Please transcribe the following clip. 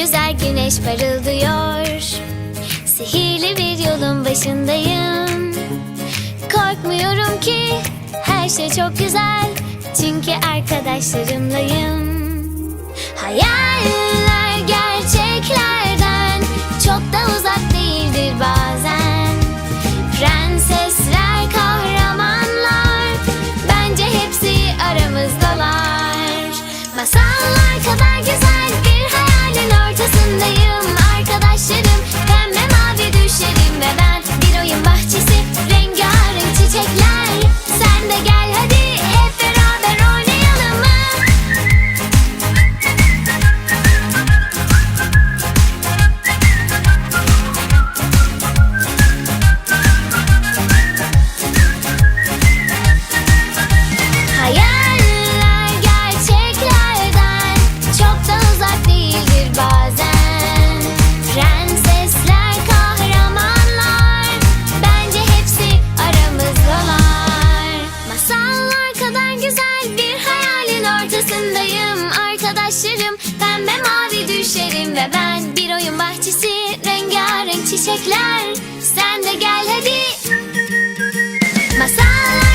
güzel güneş parıldıyor. Sihirli bir yolun başındayım. Korkmuyorum ki her şey çok güzel. Çünkü arkadaşlarımlayım. Hayaller gerçeklerden çok da uzak değildir bazen. Prensesler, kahramanlar bence hepsi aramızdalar. Masallar çiçekler. Sen de gel hadi. Masal